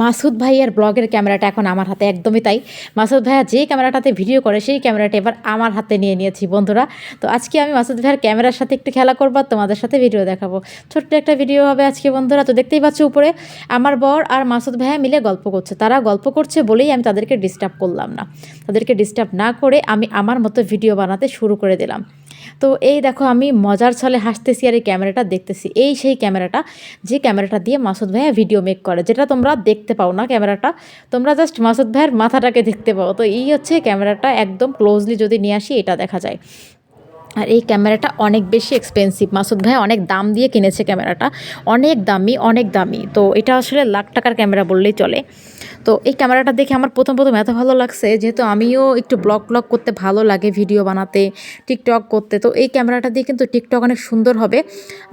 মাসুদ ভাইয়ের ব্লগের ক্যামেরাটা এখন আমার হাতে একদমই তাই। মাসুদ ভাইয়া যে ক্যামেরাটাতে ভিডিও করে, সেই ক্যামেরাটা এবার আমার হাতে নিয়ে নিয়েছি বন্ধুরা। তো আজকে আমি মাসুদ ভাইয়ের ক্যামেরার সাথে একটু খেলা করব তোমাদের সাথে ভিডিও দেখাবো। ছোট্ট একটা ভিডিও হবে আজকে বন্ধুরা, তো দেখতেই পাচ্ছ উপরে আমার বর আর মাসুদ ভাইয়া মিলে গল্প করছে। তারা গল্প করছে বলেই আমি তাদেরকে ডিস্টার্ব করলাম না। তাদেরকে ডিস্টার্ব না করে আমি আমার মতো ভিডিও বানাতে শুরু করে দিলাম। তো এই দেখো আমি মজার ছলে হাসতেছি আর এই ক্যামেরাটা দেখতেছি। এই সেই ক্যামেরাটা যে ক্যামেরাটা দিয়ে মাসুদ ভাইয়া ভিডিও মেক করে, যেটা তোমরা দেখতে পাও না ক্যামেরাটা। তোমরা জাস্ট মাসুদ ভাইয়ের মাথাটাকে দেখতে পাও। তো এই হচ্ছে ক্যামেরাটা একদম ক্লোজলি যদি নিয়ে আসি, এটা দেখা যায়। আর এই ক্যামেরাটা অনেক বেশি এক্সপেন্সিভ মাসুদ ভাই অনেক দাম দিয়ে কিনেছে ক্যামেরাটা। অনেক দামি অনেক দামি। তো এটা আসলে লাখ টাকার ক্যামেরা বললেই চলে। তো এই ক্যামেরাটা দেখে আমার প্রথম প্রথম এত ভালো লাগছে, যেহেতু আমিও একটু ব্লগ ব্লগ করতে ভালো লাগে, ভিডিও বানাতে, টিকটক করতে। তো এই ক্যামেরাটা দিয়ে কিন্তু টিকটক অনেক সুন্দর হবে।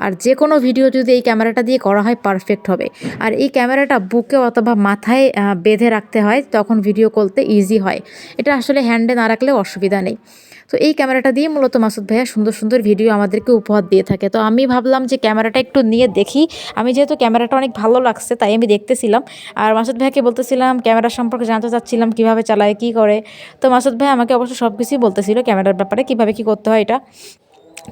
আর যে কোনো ভিডিও যদি এই ক্যামেরাটা দিয়ে করা হয় পারফেক্ট হবে। আর এই ক্যামেরাটা বুকে অথবা মাথায় বেঁধে রাখতে হয়, তখন ভিডিও করতে ইজি হয়। এটা আসলে হ্যান্ডে না রাখলে অসুবিধা নেই। তো এই ক্যামেরাটা দিয়ে মূলত মাসুদ ভাইয়া সুন্দর সুন্দর ভিডিও আমাদেরকে উপহার দিয়ে থাকে। তো আমি ভাবলাম যে ক্যামেরাটা একটু নিয়ে দেখি। আমি যেহেতু ক্যামেরাটা অনেক ভালো লাগছে, তাই আমি দেখতেছিলাম। আর মাসুদ ভাইয়াকে বলতেছিলাম, ক্যামেরা সম্পর্কে জানতে চাচ্ছিলাম, কীভাবে চালায়, কি করে? তো মাসুদ ভাই আমাকে অবশ্য সব কিছুই বলতেছিল, ক্যামেরার ব্যাপারে কীভাবে কি করতে হয় এটা।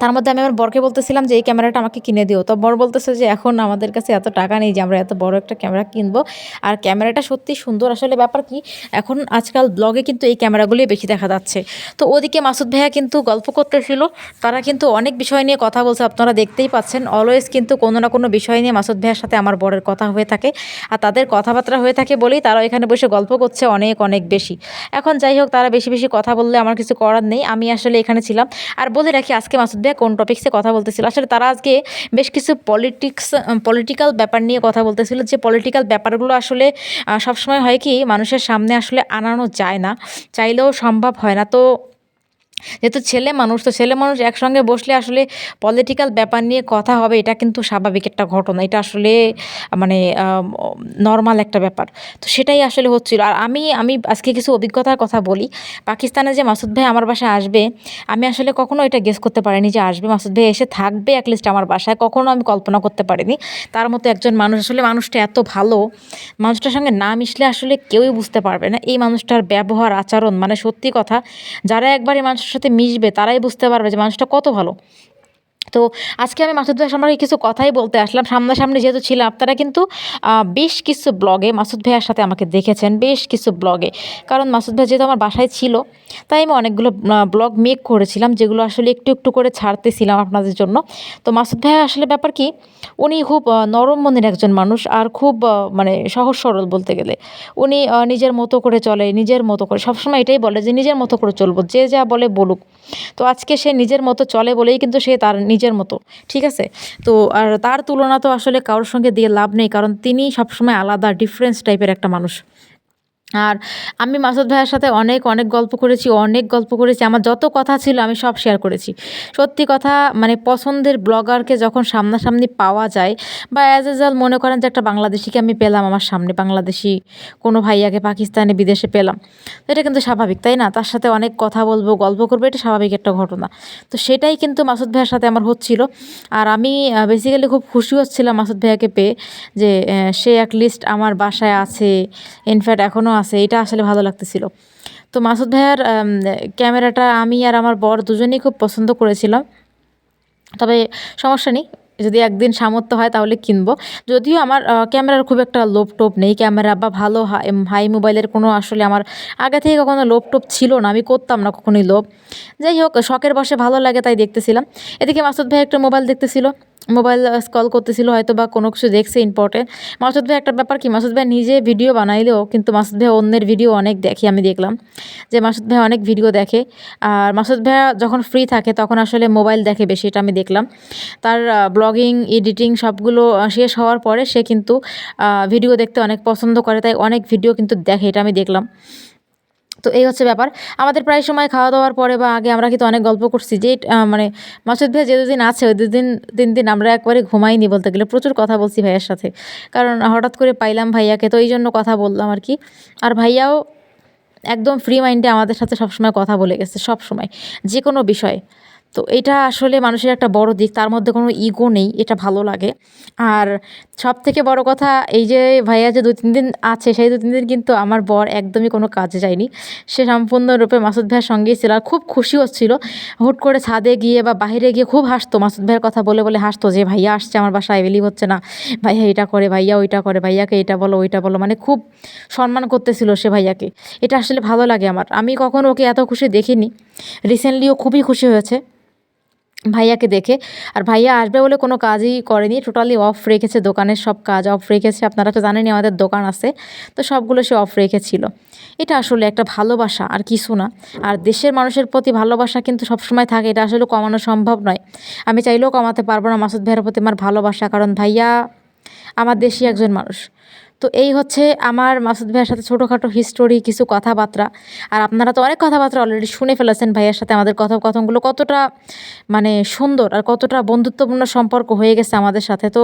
তার মধ্যে আমি আমার বরকে বলতেছিলাম যে, এই ক্যামেরাটা আমাকে কিনে দিও। তো বর বলতেছে যে, এখন আমাদের কাছে এত টাকা নেই যে, আমরা এত বড় একটা ক্যামেরা কিনবো। আর ক্যামেরাটা সত্যি সুন্দর। আসলে ব্যাপার কি, এখন আজকাল ব্লগে কিন্তু এই ক্যামেরাগুলোই বেশি দেখা যাচ্ছে। তো ওদিকে মাসুদ ভাইয়া কিন্তু গল্প করতেছিল। তারা কিন্তু অনেক বিষয় নিয়ে কথা বলছে, আপনারা দেখতেই পাচ্ছেন। অলওয়েজ কিন্তু কোনো না কোনো বিষয় নিয়ে মাসুদ ভাইয়ার সাথে আমার বরের কথা হয়ে থাকে। আর তাদের কথাবার্তা হয়ে থাকে বলেই তারা এখানে বসে গল্প করছে অনেক অনেক বেশি। এখন যাই হোক, তারা বেশি বেশি কথা বললে আমার কিছু করার নেই। আমি আসলে এখানে ছিলাম। আর বলে রাখি, আজকে মাসুদ ভাইয়া কোন টপিক্সে কথা বলতেছিল। আসলে তারা আজকে বেশ কিছু পলিটিক্স পলিটিক্যাল ব্যাপার নিয়ে কথা বলতেছিল। যে পলিটিক্যাল ব্যাপারগুলো আসলে সবসময় হয় কি, মানুষের সামনে আসলে আনানো যায় না। চাইলেও সম্ভব হয় না। তো যেহেতু ছেলে মানুষ, তো ছেলে মানুষ একসঙ্গে বসলে আসলে পলিটিক্যাল ব্যাপার নিয়ে কথা হবে, এটা কিন্তু স্বাভাবিক একটা ঘটনা। এটা আসলে মানে নর্মাল একটা ব্যাপার। তো সেটাই আসলে হচ্ছিল। আর আমি আমি আজকে কিছু অভিজ্ঞতার কথা বলি। পাকিস্তানে যে মাসুদ ভাই আমার বাসায় আসবে, আমি আসলে কখনো এটা গেস করতে পারিনি যে আসবে। মাসুদ ভাই এসে থাকবে অ্যাটলিস্ট আমার বাসায়। কখনো আমি কল্পনা করতে পারিনি। তার মতো একজন মানুষ, আসলে মানুষটা এত ভালো, মানুষটার সঙ্গে না মিশলে আসলে কেউই বুঝতে পারবে না। এই মানুষটার ব্যবহার, আচরণ মানে সত্যি কথা, যারা একবার এই মানুষের সাথে মিশবে তারাই বুঝতে পারবে যে মানুষটা কত ভালো। তো আজকে আমি মাসুদ ভাইয়ের সম্পর্কে কিছু কথাই বলতে আসলাম। সামনাসামনি যেহেতু ছিলাম, আপনারা কিন্তু বেশ কিছু ব্লগে মাসুদ ভাইয়ার সাথে আমাকে দেখেছেন, বেশ কিছু ব্লগে কারণ মাসুদ ভাই যেহেতু আমার বাসায় ছিল, তাই আমি অনেকগুলো ব্লগ মেক করেছিলাম, যেগুলো আসলে একটু একটু করে ছাড়তেছিলাম আপনাদের জন্য। তো মাসুদ ভাইয়া আসলে ব্যাপার কি, উনি খুব নরম মনের একজন মানুষ আর খুব মানে সহজ সরল বলতে গেলে। উনি নিজের মতো করে চলে, নিজের মতো করে, সবসময় এটাই বলে যে নিজের মতো করে চলবো, যে যা বলে বলুক। তো আজকে সে নিজের মতো চলে বলেই কিন্তু সে তার নিজের মতো, ঠিক আছে? তো আর তার তুলনা তো আসলে কারোর সঙ্গে দিয়ে লাভ নেই, কারণ তিনি সবসময় আলাদা ডিফারেন্স টাইপের একটা মানুষ। আর আমি মাসুদ ভাইয়ের সাথে অনেক অনেক গল্প করেছি, অনেক গল্প করেছি। আমার যত কথা ছিল আমি সব শেয়ার করেছি। সত্যি কথা মানে পছন্দের ব্লগারকে যখন সামনাসামনি পাওয়া যায় বা অ্যাজ এজাল মনে করেন যে একটা বাংলাদেশিকে আমি পেলাম আমার সামনে, বাংলাদেশি কোনো ভাইয়াকে পাকিস্তানে, বিদেশে পেলাম। তো এটা কিন্তু স্বাভাবিক, তাই না? তার সাথে অনেক কথা বলব, গল্প করব, এটা স্বাভাবিক একটা ঘটনা। তো সেটাই কিন্তু মাসুদ ভাইয়ের সাথে আমার হচ্ছিল। আর আমি বেসিক্যালি খুব খুশি হচ্ছিলাম মাসুদ ভাইয়াকে পেয়ে যে সে অ্যাটলিস্ট আমার বাসায় আছে। ইনফ্যাক্ট এখনও আছে, এটা আসলে ভালো লাগতেছিল। তো মাসুদ ভাইয়ার ক্যামেরাটা আমি আর আমার বর দুজনেই খুব পছন্দ করেছিলাম। তবে সমস্যা নেই, যদি একদিন সামর্থ্য হয় তাহলে কিনবো। যদিও আমার ক্যামেরার খুব একটা লোভ টোপ নেই, ক্যামেরা বা ভালো হাই মোবাইলের কোনো আসলে আমার আগে থেকে কখনো লোভ টোপ ছিল না, আমি করতাম না কখনোই লোভ যাই হোক, শখের বসে ভালো লাগে তাই দেখতেছিলাম। এদিকে মাসুদ ভাই একটা মোবাইল দেখতেছিল। মোবাইল স্কল করতেছিল, হয়তো বা কোনো কিছু দেখছে ইম্পর্টেন্ট মাসুদ ভাই, একটা ব্যাপার কি? মাসুদ ভাই নিজে ভিডিও বানাইলেও, কিন্তু মাসুদ ভাই অন্যের ভিডিও অনেক দেখি, আমি দেখলাম। যে মাসুদ ভাই অনেক ভিডিও দেখে। আর মাসুদ ভাইয়া যখন ফ্রি থাকে, তখন আসলে মোবাইল দেখে বেশি, এটা আমি দেখলাম। তার ব্লগিং এডিটিং সবগুলো শেষ হওয়ার পরে সে কিন্তু ভিডিও দেখতে অনেক পছন্দ করে, তাই অনেক ভিডিও কিন্তু দেখে, এটা আমি দেখলাম। তো এই হচ্ছে ব্যাপার। আমাদের প্রায় সময় খাওয়া দাওয়ার পরে বা আগে আমরা কিন্তু অনেক গল্প করছি যে মানে মাসুদ ভাই যে দুদিন আছে ওই দুদিন দিন দিন আমরা একবারে ঘুমাইনি বলতে গেলে, প্রচুর কথা বলছি ভাইয়ার সাথে। কারণ হঠাৎ করে পাইলাম ভাইয়াকে, তো এই জন্য কথা বললাম আর কি। আর ভাইয়াও একদম ফ্রি মাইন্ডে আমাদের সাথে সবসময় কথা বলে গেছে সব সময় যে কোনো বিষয়ে। তো এটা আসলে মানুষের একটা বড় দিক, তার মধ্যে কোনো ইগো নেই, এটা ভালো লাগে। আর সব থেকে বড় কথা, এই যে ভাইয়া যে দু তিন দিন আছে, সেই দু তিন দিন কিন্তু আমার বর একদমই কোনো কাজে যায়নি। সে সম্পূর্ণরূপে মাসুদ ভাইয়ের সঙ্গেই ছিল আর খুব খুশি হচ্ছিল হুট করে ছাদে গিয়ে বা বাইরে গিয়ে খুব হাসতো, মাসুদ ভাইয়ের কথা বলে বলে হাসতো যে, ভাইয়া আসছে আমার বাসায় বিলিভ হচ্ছে না। ভাইয়া এটা করে, ভাইয়া ওইটা করে, ভাইয়াকে এটা বলো, ওইটা বলো। মানে খুব সম্মান করতেছিল সে ভাইয়াকে। এটা আসলে ভালো লাগে আমার। আমি কখনো ওকে এত খুশি দেখিনি। রিসেন্টলিও খুবই খুশি হয়েছে। ভাইয়াকে দেখে। আর ভাইয়া আসবে বলে কোনো কাজই করেনি টোটালি অফ রেখেছে দোকানের সব কাজ অফ রেখেছে। আপনারা তো জানেনই আমাদের দোকান আছে, তো সবগুলো সে অফ রেখেছিল। এটা আসলে একটা ভালোবাসা, আর কিছু না। আর দেশের মানুষের প্রতি ভালোবাসা কিন্তু সবসময় থাকে, এটা আসলে কমানো সম্ভব নয়। আমি চাইলেও কমাতে পারব না মাসুদ ভাইয়ের প্রতি আমার ভালোবাসা, কারণ ভাইয়া আমার দেশি একজন মানুষ। তো এই হচ্ছে আমার মাসুদ ভাইয়ের সাথে ছোটোখাটো হিস্টোরি কিছু কথাবার্তা। আর আপনারা তো অনেক কথাবার্তা অলরেডি শুনে ফেলেছেন ভাইয়ের সাথে আমাদের কথোপকথনগুলো। কতটা মানে সুন্দর আর কতটা বন্ধুত্বপূর্ণ সম্পর্ক হয়ে গেছে আমাদের সাথে। তো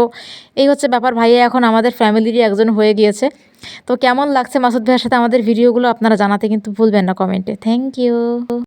এই হচ্ছে ব্যাপার, ভাইয়া এখন আমাদের ফ্যামিলিরই একজন হয়ে গিয়েছে। তো কেমন লাগছে মাসুদ ভাইয়ের সাথে আমাদের ভিডিওগুলো আপনারা জানাতে কিন্তু ভুলবেন না কমেন্টে থ্যাংক ইউ